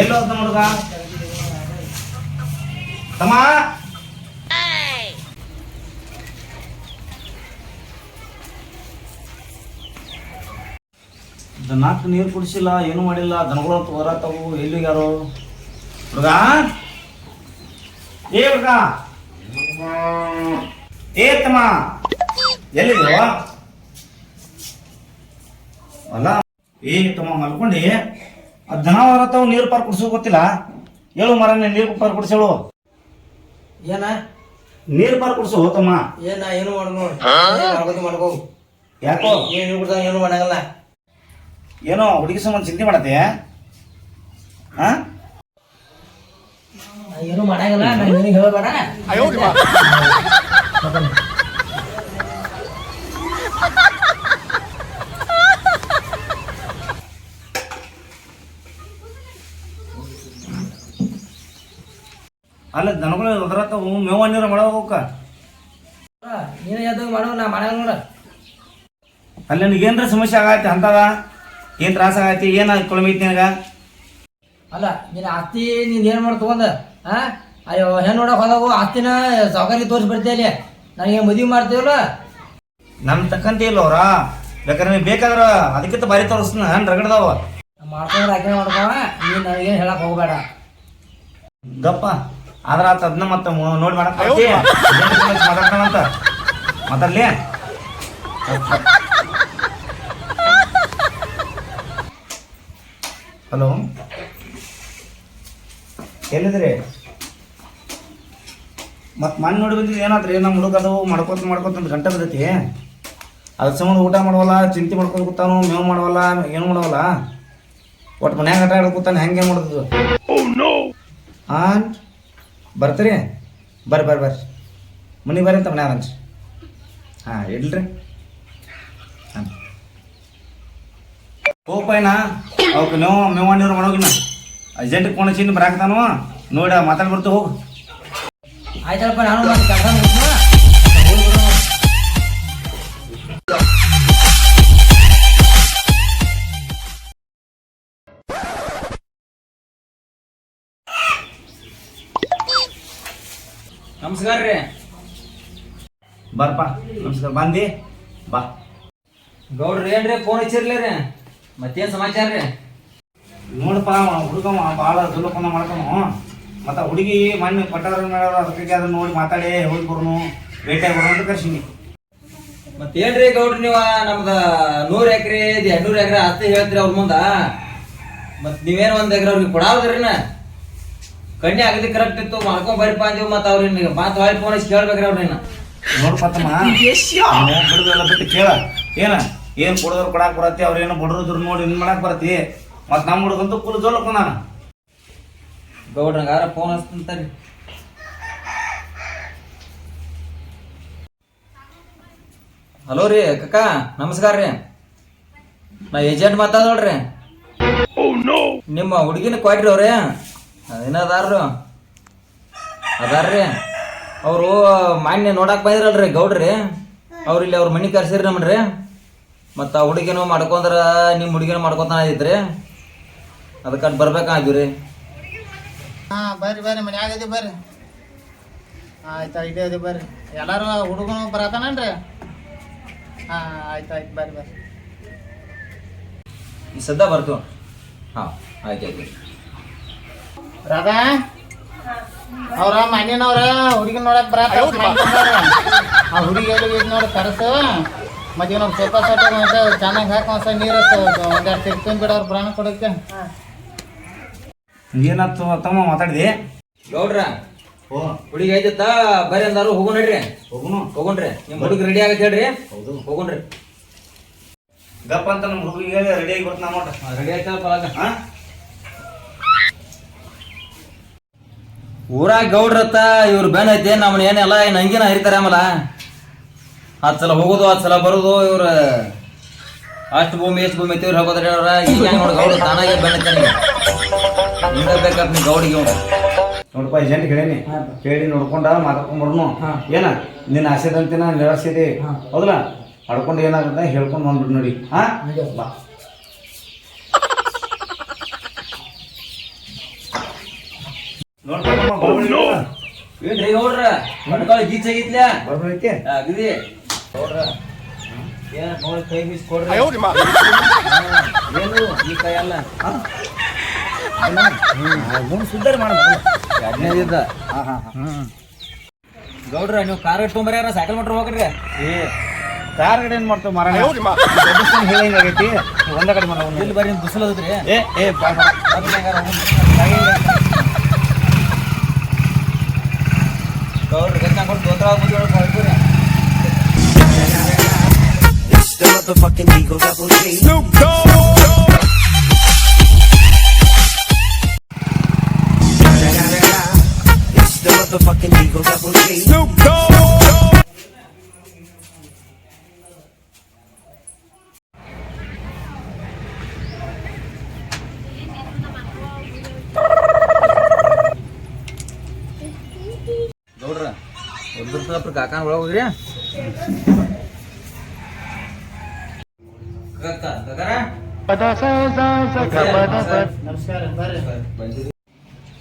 ಎಲ್ಲಿ ಹೋದ ಹುಡುಗ? ತಮ್ಮ? ದನಕ್ಕೆ ನೀರು ಕುಡಿಸಿಲ್ಲ, ಏನು ಮಾಡಿಲ್ಲ ದನಗಳು ಅಂತ ಹೊರತಾವು ಎಲ್ಲಿಗ್ಯಾರು ಹುಡುಗ? ಏ ಹುಡುಗ? ಏ ತಮ್ಮ? ಎಲ್ಲಿದ್ಯೋ? ಅಲ್ಲ ಏ ತಮ್ಮ ಮಲ್ಕೊಂಡಿ? ಆ ದನ ತಾವು ನೀರು ಪಾರ್ ಕುಡಿಸೋ ಗೊತ್ತಿಲ್ಲ. ಹೇಳು ಮರ ನೀರು ಪಾರ್ ಕುಡಿಸೇಳು. ಏನ? ನೀರು ಪಾರ್ ಕುಡಿಸು ತಮ್ಮ ಏನ ಏನು ಮಾಡು ನೋಡು. ಮಾಡ್ಕೋತಿ ಮಾಡ್ಕೋ ಯಾಕೋ? ಏನು ಏನು ಮಾಡಲ್ಲ ಏನೋ ಹುಡುಗಿ ಸಂಬಂಧ ಚಿಂತೆ ಮಾಡತ್ತೆ? ಹಾ ಏನು ಮಾಡಂಗಿಲ್ಲ ನಾನು ನಿನಗೆ ಹೇಳಬೇಡ. ಅಲ್ಲ ದನಗಳು ಒದರತ್ತಾವು ಮೇವ ನೀರು ಮಾಡೋಕ ನೀನು ಎದ್ದು ಮಾಡೋ ನಾ ಮಾಡ ನೋಡ. ಅಲ್ಲಿ ನಿನಗೆ ಏನ್ರ ಸಮಸ್ಯೆ ಆಗೈತಿ ಅಂತದ ಏನು ತ್ರಾಸ ಆಗೈತಿ ಏನು ಕೊಳಮೈತಿ ನಿನಗ? ಅಲ್ಲ ನೀನು ಆಸ್ತಿ ನೀನು ಏನು ಮಾಡಿ ತಗೊಂಡ? ಹಾಂ ಅಯ್ಯೋ ಹೆಣ್ಣು ನೋಡಕ್ಕೆ ಹೋದಾಗ ಆಸ್ತಿನ ಸೌಕರ್ಯ ತೋರಿಸಿ ಬರ್ತೀಯ ಅಲ್ಲಿ? ನನಗೆ ಮದುವೆ ಮಾಡ್ತೀವಲ್ಲ? ನಮ್ಮ ತಕ್ಕಂತ ಇಲ್ಲ ಅವ್ರ. ಬೇಕಾದ್ರೆ ನೀವು ಬೇಕಾದ್ರೆ ಅದಕ್ಕಿಂತ ಬಾರಿ ತೋರಿಸ್ತೀನಿ ಹಣ್ಣು ರಗಡ್ದಾವ. ಮಾಡ್ಕೊಂಡ್ರೆ ಆಕೆ ಮಾಡ್ಕೋ ನೀನು ನನಗೇನು ಹೇಳಕ್ಕೆ ಹೋಗಬೇಡ. ಗಪ್ಪ. ಆದ್ರ ಆತ ಅದನ್ನ ಮತ್ತ ನೋಡಿ ಮಾಡಕ್ ಮಾತಾಡ್ತಾನಂತ? ಮಾತಾಡ್ಲಿ? ಹಲೋ? ಎಲ್ಲಿದ್ರಿ ಮತ್ ಮಣ್ಣು ನೋಡಿ ಬಂದಿದ್ದು ಏನಾದ್ರಿ? ನಮ್ಮ ಹುಡುಗ ಅದು ಮಾಡ್ಕೊತ ಮಾಡ್ಕೊತ ಒಂದು ಗಂಟೆ ಬಿದ್ದೈತಿ. ಅದ್ ಸಂಬಂಧ ಊಟ ಮಾಡವಲ್ಲ ಚಿಂತೆ ಮಾಡ್ಕೊಂಡು ಕೂತಾನು ಮೇವು ಮಾಡವಲ್ಲ ಏನು ಮಾಡವಲ್ಲ? ಒಟ್ಟು ಮನ್ಯಾಗ ಆಟ ಆಡ್ಕೊತಾನೆ ಹೆಂಗೆ ಮಾಡುದು? ಹಾಂ ಬರ್ತೀರಿ? ಬರ್ರಿ ಬರ್ರಿ ಬರ್ರಿ ಮನೆಗೆ ಬರ್ರಿ ಅಂತ ಮನ್ಯಾಗ ಅನ್ಸಿ ಹಾಂ, ಇಡ್ಲ್ರಿ. ಹಾಂ. ಹೋಗ್ಪಾಯ್ನ ಅವಕ್ಕೆ ಮೇವ ಮೇವ ನೀರು ಮಾಡೋಗಿನ ಅರ್ಜೆಂಟ್ ಫೋನ್ ಹಚ್ಚಿ ಬರಾಕ್ತಾನು ನೋಡಿ, ಮಾತಾಡ್ಬಿಡ್ತು ಹೋಗು. ಆಯ್ತಲ್ಲಪ್ಪ ನಾನು ಕೆಲಸ ನಮಸ್ಕಾರ ರೀ ಬರ್ಪ ನಮಸ್ಕಾರ. ಬಂದಿ ಬಾ. ಗೌಡ್ರಿ ಏನ್ರಿ ಫೋನ್ ಹಚ್ಚಿರ್ಲಿ ರೀ ಮತ್ತೇನ್ ಸಮಾಚಾರ ರೀ ನೋಡಪ್ಪ ಹುಡುಗ ಭಾಳ ದುಲಪನ ಮಾಡ್ತಾನು. ಮತ್ತ ಹುಡುಗಿ ಮಣ್ಣು ಪಟ್ಟಾರ ಅದಕ್ಕೆ ಅದನ್ನ ನೋಡಿ ಮಾತಾಡಿ ಹೋಗಿ ಬರೋನು ಭೇಟಿ ಬರೋ ಅಂತ ಕರ್ಸಿನಿ. ಮತ್ತೇನ್ರಿ ಗೌಡ್ರಿ ನೀವ? ನಮ್ದ ನೂರ್ ಎಕರೆ ಎರಡ್ನೂರ್ ಎಕರೆ ಆಸ್ತಿ ಹೇಳ್ತೀರಿ ಅವ್ರ ಮುಂದ. ಮತ್ ನೀವೇನ್ ಒಂದ್ ಎಕರೆ ಅವ್ರಿಗೆ ಕೊಡಾವ್ದ್ರಿನ ಕಣ್ಣಿ ಆಗದಿ ಕರೆಕ್ಟ್ ಇತ್ತು ಮಾಡ್ಕೊಂಡ್ ಬರಿಪ್ಪ ಅಂದಿವ್ ಮತ್ತ ಅವ್ರಿಗೆ ಮಾತ್ ಹೊಳ್ ಫೋನ್ ಹಚ್ಚಿ ಕೇಳ್ಬೇಕ್ರಿ ಅವ್ರನ್ನ ನೋಡಪ್ಪ ತಮ್ಮ ನೀನ್ ಬಿಡುದೆಲ್ಲ ಬಿಟ್ಟು ಕೇಳ. ಏನ ಏನ್ ಕೊಡೋದ್ರು ಕೊಡಾಕ್ ಬರತ್ತೆ ಅವ್ರ ಏನೋ ಬಡದ್ರು ನೋಡಿ ಇನ್ ಮಾಡಕ್ ಬರತ್ತಿ. ಮತ್ ನಮ್ಮ ಹುಡುಗಂತೂ ಕುಲ್ ಜೋಲಪ್ಪ ನಾನು ಗೌಡ್ರಂಗಾರ ಫೋನ್ ಹಚ್ತಂತಾರಿ ಹಲೋ ರೀ ಕಕ್ಕ ನಮಸ್ಕಾರ ರೀ. ನಾ ಏಜೆಂಟ್ ಮಾತಾಡ್ರಿ ನಿಮ್ಮ ಹುಡುಗಿನ ಕೊಟ್ರಿ ಅವ್ರೆ. ಏನದಾರ್ರು ಅದಾರ್ರಿ? ಅವರು ಮಾನ್ಯ ನೋಡಕ್ ಬಂದಿರಲ್ರಿ ಗೌಡ್ರಿ. ಅವ್ರು ಇಲ್ಲಿ ಅವ್ರ ಮನೆ ಕರ್ಸಿರಿ ನಮ್ಮನ್ರಿ ಮತ್ತು ಆ ಹುಡುಗಿನೂ ಮಾಡ್ಕೊಂಡ್ರ ನಿಮ್ಮ ಹುಡುಗಿನೂ ಮಾಡ್ಕೊತಾನ ಐತ್ರಿ ಅದಕ್ಕೆ ಬರ್ಬೇಕಾಗಿದ್ವಿ ರೀ ಹಾಂ ಬರ್ರಿ ಬರ್ರಿ ಮನ್ಯಾಗ ಇದೀವಿ ಬರ್ರಿ. ಆಯ್ತು ಇದೇ ಇದೆ ಬರ್ರಿ. ಎಲ್ಲರೂ ಹುಡುಗನು ಬರತಾನನ್ರಿ? ಹಾಂ ಆಯ್ತು ಆಯ್ತು ಬರ್ರಿ ಬರ್ರಿ. ಈ ಸದ್ದ ಬರ್ತು ಹಾಂ ಆಯ್ತು ಆಯ್ತು. ರಾಧಾ? ಅವ್ರ ಮನೆಯವ್ರ ಹುಡುಗಿನ ನೋಡಕ್ ಬರ ಆ ಹುಡುಗಿ ಎಲ್ಲಿ ಇದ್ ನೋಡಿ ಕರೆಸು. ಮತ್ತೆ ನಾವು ಸೋಫಾ ಸೋಟ ಚೆನ್ನಾಗಿ ಹಾಕಿ ಒಂದ್ಸ ನೀರು ಒಂದೆರಡು ತಿರ್ಕೊಂಡ್ ಬಿಡೋರು ಪ್ರಾಣ ಕೊಡಕ್ಕೆ ಏನಾಯ್ತು ತಮ್ಮ ಮಾತಾಡಿದೆ? ಗೌಡ್ರ ಓ. ಹುಡುಗಿ ಐತತ್ತ ಬರೀ ಅಂದಾರು ಹೋಗೋಣ ನಡ್ರಿ ಹೋಗುನು? ಹೋಗೋಣ್ರಿ ನಿಮ್ಮ ಹುಡುಗ ರೆಡಿ ಆಗತ್ತೆ ಹೇಳ್ರಿ. ಹೌದು. ಹೋಗೋಣ್ರಿ. ಗಪ್ಪ ಅಂತ ನಮ್ಮ ಹುಡುಗಿಗೆ ರೆಡಿ ಆಗಿ ಬರ್ತಾನ ನೋಡ್ರಿ. ರೆಡಿ ಆಯ್ತಲ್ಲ ಊರಾಗ ಗೌಡ್ರತ್ತ ಇವ್ರ ಬೆನ್ ಐತೆ ನಮ್ಮನ್ನ ಏನೆಲ್ಲ ಏನ್ ಹಂಗಿನ ಹರಿತಾರೆ ಆಮೇಲ. ಹತ್ತು ಸಲ ಹೋಗೋದು ಹತ್ತು ಸಲ ಬರೋದು ಇವ್ರ ಅಷ್ಟು ಭೂಮಿ ಎಷ್ಟು ಭೂಮಿ ಐತಿ ಇವ್ರು ಹೋಗೋದ್ರೆ ಅವ್ರ ಈಗ ನೋಡಿ ಗೌಡ್ರ ತಾನಾಗೆ ಬೆನ್ ಐತೆ ಹಿಂಗ ಬೇಕಪ್ಪ ನೀ ಗೌಡಿಗೆ ಇವ್ನು. ನೋಡಪ್ಪ ಏಜೆಂಟ್ ಕೇಳೀನಿ ಕೇಳಿ ನೋಡ್ಕೊಂಡ ಮಾತಾಡ್ಕೊಂಡ್ಬಿಡ್ನು. ಏನ? ನಿನ್ನ ಆಸೆದಂತೆ ನಾನು ನಿರಾಸಿದೆ. ಹೌದಲ್ಲ? ಹಡ್ಕೊಂಡು ಏನಾಗುತ್ತೆ ಹೇಳ್ಕೊಂಡು ಬಂದ್ಬಿಡು ನೋಡಿ. ಹಾ? ಬಾ. ಏನ್ರಿ ನೋಡ್ರ ಮಣ್ಕಾಳು ಗೀಚ್ ಅಗದಿ ನೋಡ್ರ ಏನ್ ನೋಡಿ ಕೈ ಬೀಸ್ ಕೊಡ್ರಿ. ಏನು? ಈ ಕೈ ಅಲ್ಲ. ಸುಧಾರ ಗೌಡ್ರ ನೀವು ಕಾರ್ ಇಟ್ಕೊಂಬರ್ಯಾರ ಸೈಕಲ್ ಮಾಡ್ರಿ ಹೋಗ್ರಿ? ಏ ಕಾರ್ ಕಡೆ ಏನ್ ಮಾಡ್ತಾವ ಹೇಳಂಗ್ ಆಗೈತಿ. ಒಂದ ಕಡೆ ಮರ ಇಲ್ಲಿ ಬರ್ರಿ ಬಿಸಿಲು ಏ ಏ ಏ ಬಾ ಬಾ. ಗೌಡ್ರ ಗಂಟ ಕೊಟ್ಟು ದೋತ್ರ ಆಗ್ಬಿಟ್ಟು ಗೌಡ್ರ ಒಬ್ಬರ ಕಾಕಾನ ಒಳಗೆ ಹೋಗ್ರಿ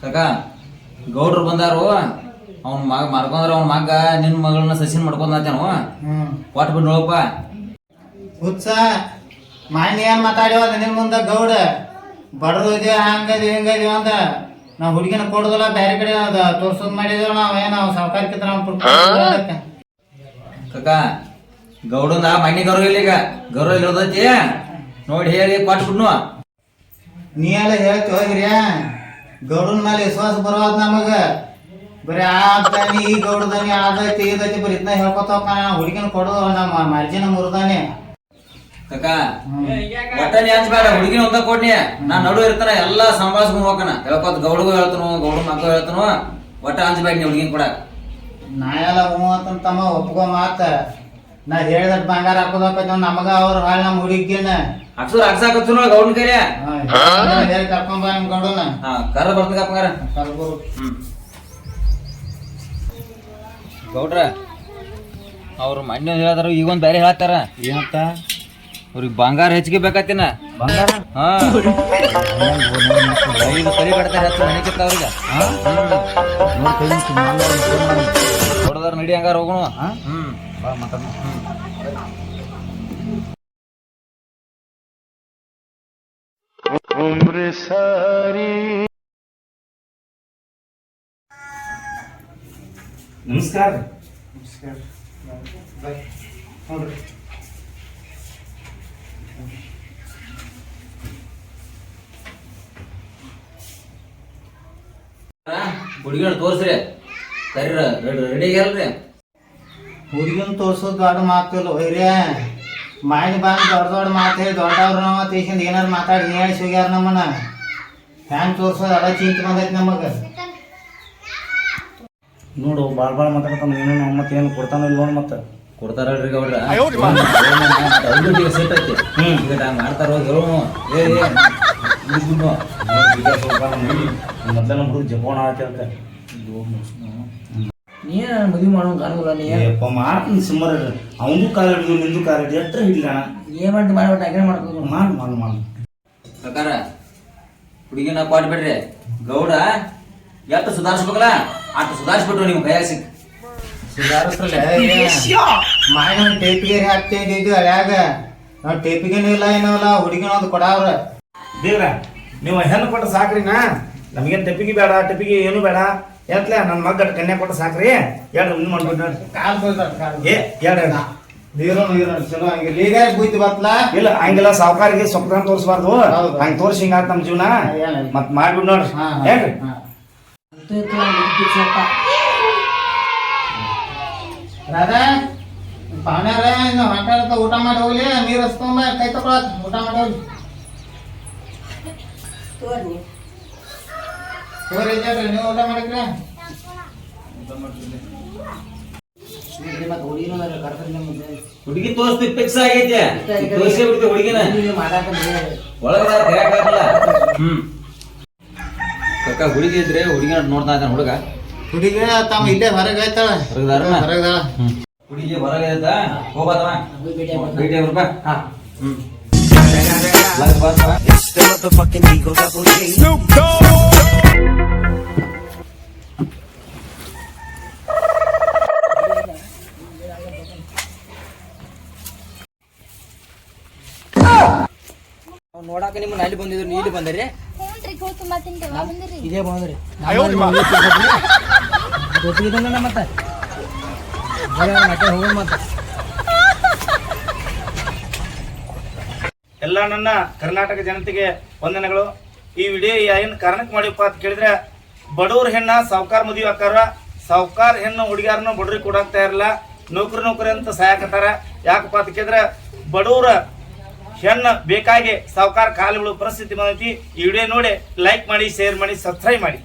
ಕಾಕ ಗೌಡ್ರು ಬಂದಾರು. ಅವ್ನ ಮಗ ಮಾಡ್ಕೊಂಡ್ರ ಅವ್ನ ಮಗ ನಿನ್ನ ಮಗಳನ್ನ ಸಸಿನ್ ಮಾಡ್ಕೊಂಡಾತೇನು ಒಟ್ಟು ಬಿಟ್ಟು ನೋಡಪ್ಪ. ಹುಚ್ಚ ಮಾನ್ಯ ಏನ್ ಮಾತಾಡ್ಯವ ನಿನ್ ಮುಂದ ಗೌಡ. ಬಡ್ರು ಇದೀವಿ ಹಂಗದಿ ಹಿಂಗದಿ ಅಂತ ನಾವ್ ಹುಡುಗಿನ ಕೊಡೋದಲ್ಲ ಬೇರೆ ಕಡೆ ಅದ ತೋರ್ಸೋದ್ ಮಾಡಿದ್ರ ನಾವ್ ಏನ್ ನಾವ್ ಸಾವುಕಾರಕ್ಕೆ ಕಾಕ ಗೌಡಂದ ಮಣ್ಣಿ ಗೌರವ ಇಲ್ಲ ಈಗ. ಗೌರವ ಇಲ್ಲದೈತಿ. ನೋಡಿ ಹೇಳಿ ಕೊಟ್ಟು ಬಿಡ್ನು. ನೀ ಎಲ್ಲ ಹೇಳ್ತಿ ಹೋಗಿರಿ ಗೌಡನ ಮೇಲೆ ವಿಶ್ವಾಸ ಬರೋದ್ ನಮಗ. ಬರೀ ಆ ದಾನಿ ಈ ಗೌಡದಾನಿ ಆದೈತಿ ಇದೈತಿ ಬರೀ ಇದನ್ನ ಹೇಳ್ಕೊತ ಹೋಗ್ತಾನ ಹುಡುಗಿನ ಕೊಡೋದು ನಮ್ಮ ಮರ್ಜಿನ ಮುರಿದಾನೆ. ಹಂಚ್ಬೇಡ ಹುಡುಗಿನ ಒಂದ ಕೊಡ್ನಿ ನಾ ನಡು ಇರ್ತಾನ ಎಲ್ಲಾ ಸಂಭಾಳಿಸ್ಕೊಂಡ್ ಹೋಗಕನ ಹೇಳ್ಕೊತ ಗೌಡಗೂ ಹೇಳ್ತಾನು ಗೌಡ ಮಕ್ಕ ಹೇಳ್ತಾನು ಒಟ್ಟ ಹಂಚ್ಬೇಡ ನೀ ಹುಡುಗಿನ ಕೊಡ. ನಾ ಎಲ್ಲ ಹ್ಞೂ ಅಂತ ತಮ್ಮ ಒಪ್ಕೊ ಮಾತ. ನಾ ಹೇಳಿದ ಬಂಗಾರ ಹಾಕೋದಕ್ಕ ನಮಗ ಅವ್ರ ಹಾಳ ನಮ್ಮ ಹುಡುಗಿನ ಅಕ್ಸೂರ್ ಅಕ್ಸಾಕತ್ತು ನೋಡಿ ಗೌಡನ ಕೈಲಿ. ಹೇಳಿ ಕರ್ಕೊಂಡ್ ಬಾ ನಿಮ್ ಗೌಡನ ಹಾ ಕರ ಬರ್ತೀನಿ ಕಪ್ಪಂಗಾರ ಕರ್ಬೋದು ಹ್ಮ್. ಗೌಡ್ರ ಅವ್ರು ಮಣ್ಣ ಹೇಳಿದ್ರು ಈಗ ಒಂದ್ ಬೇರೆ ಹೇಳ್ತಾರ. ಏನಂತ? ಅವ್ರಿಗೆ ಬಂಗಾರ ಹೆಚ್ಚಿಗೆ ಬೇಕಾತಿನ ಬಂಗಾರ? ಹಾ. ಐದು ಕಟ್ತಾರೆ ಹತ್ತು ಅವ್ರಿಗೆ. ಹೊಡೆದಾರ ನಡಿ ಹಂಗಾರ ಹೋಗೋಣ. ಹಾ? ಹ್ಮ್. ಬಾ ಮಾತಾಡೋಣ ನಮಸ್ಕಾರ. ನೋಡ್ರಿ. ಹುಡುಗಿನ ತೋರ್ಸ್ರಿ. ಸರಿ ರೆಡಿ ಹುಡುಗಿನ ತೋರ್ಸೋದು ದೊಡ್ಡ ಮಾತಿಲ್ಲ ಒಯ್ರೇ ಮಾಡಿ ಬಂದ್ ದೊಡ್ಡ ದೊಡ್ಡ ಮಾತು ಹೇಳಿ ದೊಡ್ಡವ್ರ ನಾವ ತೇಸಿಂದ ಏನಾರ ಮಾತಾಡಿ ಹೇಳಿ ಸಿಗ್ಯಾರ ನಮ್ಮನ್ನ. ಹ್ಯಾಂಗ್ ತೋರ್ಸೋದು ಅದ ಚಿಂತೆ ಬಂದೈತಿ ನಮಗ. ನೋಡು ಭಾಳ ಭಾಳ ಮಾತಾಡ್ತಾನ ಏನೇನು ಮತ್ತೆ ಏನು ಕೊಡ್ತಾನೋ ಇಲ್ಲ ನೋಡಿ ಮತ್ತೆ. ಕೊಡ್ತಾರಲ್ರಿ ಅವ್ರ ಸೆಟ್ ಐತಿ. ಈಗ ನಾ ಮಾಡ್ತಾರೋ ಏ. ಮೊದ್ಲ ನಮ್ಮ ಹುಡುಗ ಜಪೋಣ ಆತ ನೀ ಮದುವೆ ಮಾಡೋ ಕಾಣಲ್ಲ ನೀ ಅಪ್ಪ ಮಾಡ್ತೀನಿ ಸುಮಾರು ಅವನು ಕಾಲ ಹಿಡಿದು ನಿಂದು ಕಾಲ ಹಿಡಿದು ಎಟ್ರ ಹಿಡಿದ ಏನ್ ಮಾಡ್ತಿ ಮಾಡ್ಬಿಟ್ಟು ಹಾಗೆ. ಮಾಡ್ಕೊಂಡು ಮಾಡು ಮಾಡು ಮಾಡು. ಪ್ರಕಾರ ಹುಡುಗಿನ ಕೊಟ್ಬಿಡ್ರಿ ಗೌಡ ಎಷ್ಟು ಸುಧಾರಿಸ್ಬೇಕಲ್ಲ? ಅಷ್ಟು ಸುಧಾರಿಸ್ಬಿಟ್ರು ನೀವು ಕೈಯಾಗ ಸಿಕ್ ಟೇಪಿಗೆ ನಾವು ಟೇಪಿಗೆನೂ ಇಲ್ಲ ಏನೂ ಇಲ್ಲ ಹುಡುಗಿನ ಒಂದು ಕೊಡಾವ್ರ ದೇವ್ರ ನೀವು ಹೆಣ್ಣು ಕೊಟ್ಟು ಸಾಕ್ರಿ ನಾ ನಮಗೇನು ಟೆಪಿಗೆ ಬೇಡ ಟೆಪಿಗೆ ಏನು ಬೇಡ. ಎತ್ಲೆ ನನ್ನ ಮಗ್ಗ ಕನ್ಯಾ ಕೊಟ್ಟು ಸಾಕ್ರಿ. ಎರಡು ಮುಂದೆ ಮಾಡ್ಬಿಟ್ಟು ನೋಡ್ರಿ. ಕಾಲ್ ಕೊಯ್ದಾರ ಕಾಲ್ ಏ ಎರಡು ನೀರು ನೀರು ಚಲೋ ಹಂಗೆ. ಈಗ ಬೂಯ್ತು ಬತ್ಲಾ ಇಲ್ಲ ಹಂಗಿಲ್ಲ ಸಾವುಕಾರಿಗೆ ಸೊಪ್ಪನ ತೋರಿಸ್ಬಾರ್ದು. ಹಂಗೆ ತೋರಿಸಿ ಹಿಂಗಾತ್ ನಮ್ಮ ಜೀವನ. ಮತ್ತೆ ಮತ್ ಮಾಡ್ಬಿಡ್ ನೋಡ್ರಿ. ಹೇಳ್ರಿ. ರಾಧಾ ಪಾವನ್ಯಾರ ಇನ್ನು ಹೊಂಟಾಡ್ತ ಊಟ ಮಾಡಿ ಹೋಗ್ಲಿ ನೀರು ಹಸ್ಕೊಂಬ ಕೈ ತಗೊಳತ್ ಊಟ ಮಾಡಿ ಹೋಗ್ಲಿ. ತೋರಿ ನೀವು ಊಟ ಮಾಡಿಕ್ರಿ ಹುಡುಗಿ ತೋರಿಸ್ತಿ ಫಿಕ್ಸ್ ಆಗೈತಿ. ತೋರಿಸಿ ಬಿಡ್ತಿ ಹುಡುಗಿನ. ಒಳಗಡೆ ಕರೆಯಕ್ಕಾಗಲ್ಲ ಹ್ಮ್. ಕಕ್ಕ ಹುಡುಗಿ ಇದ್ರೆ ಹುಡುಗಿನ ನೋಡ್ತಾ ಇದ್ದಾನೆ ಹುಡುಗ. ಹುಡುಗಿ ತಮ್ಮ ಇಲ್ಲೇ ಹೊರಗೆ ಆಯ್ತಾಳ? ಹೊರಗದಾಳ. ಹುಡುಗಿ ಹೊರಗೆ ಆಯ್ತಾ? ಹೋಗ್ಬಾದವ ಭೇಟಿ ಆಗ್ರಪ್ಪ ಹಾ. ಹ್ಮ್. ಲಗ್ ಬಾರಪ್ಪ. ನೋಡಾಕ ನಿಮ್ಮನ್ನ ಅಲ್ಲಿ ಬಂದಿದ್ರು ನೀಲಿ ಇಲ್ಲಿ ಇದೇ ಬಂದ್ರಿ. ಯಾವಾಗ ಬಂದಿರಿ ಮತ್ತೆ ಮತ್ತೆ ಮತ್ತೆ. ಎಲ್ಲ ನನ್ನ ಕರ್ನಾಟಕ ಜನತೆಗೆ ವಂದನೆಗಳು. ಈ ವಿಡಿಯೋ ಏನು ಕಾರಣಕ್ಕೆ ಮಾಡಿಪ್ಪ ಅಂತ ಕೇಳಿದ್ರೆ ಬಡವ್ರ ಹೆಣ್ಣ ಸಾವುಕಾರ ಮದುವೆ ಹಾಕಾರ ಸಾವುಕಾರ ಹೆಣ್ಣು ಹುಡುಗಾರನ್ನು ಬಡವ್ರಿಗೆ ಕೊಡಾಕ್ತಾ ಇರಲ್ಲ. ನೌಕರಿ ನೌಕರಿ ಅಂತ ಸಹಾಯಕತ್ತಾರ ಯಾಕಪ್ಪ ಅಂತ ಕೇಳಿದ್ರೆ ಬಡವ್ರ ಹೆಣ್ಣು ಬೇಕಾಗಿ ಸಾವುಕಾರ ಕಾಲು ಬೀಳೋ ಪರಿಸ್ಥಿತಿ ಬಂದೈತಿ. ಈ ವಿಡಿಯೋ ನೋಡಿ ಲೈಕ್ ಮಾಡಿ ಶೇರ್ ಮಾಡಿ ಸಬ್ಸ್ಕ್ರೈಬ್ ಮಾಡಿ.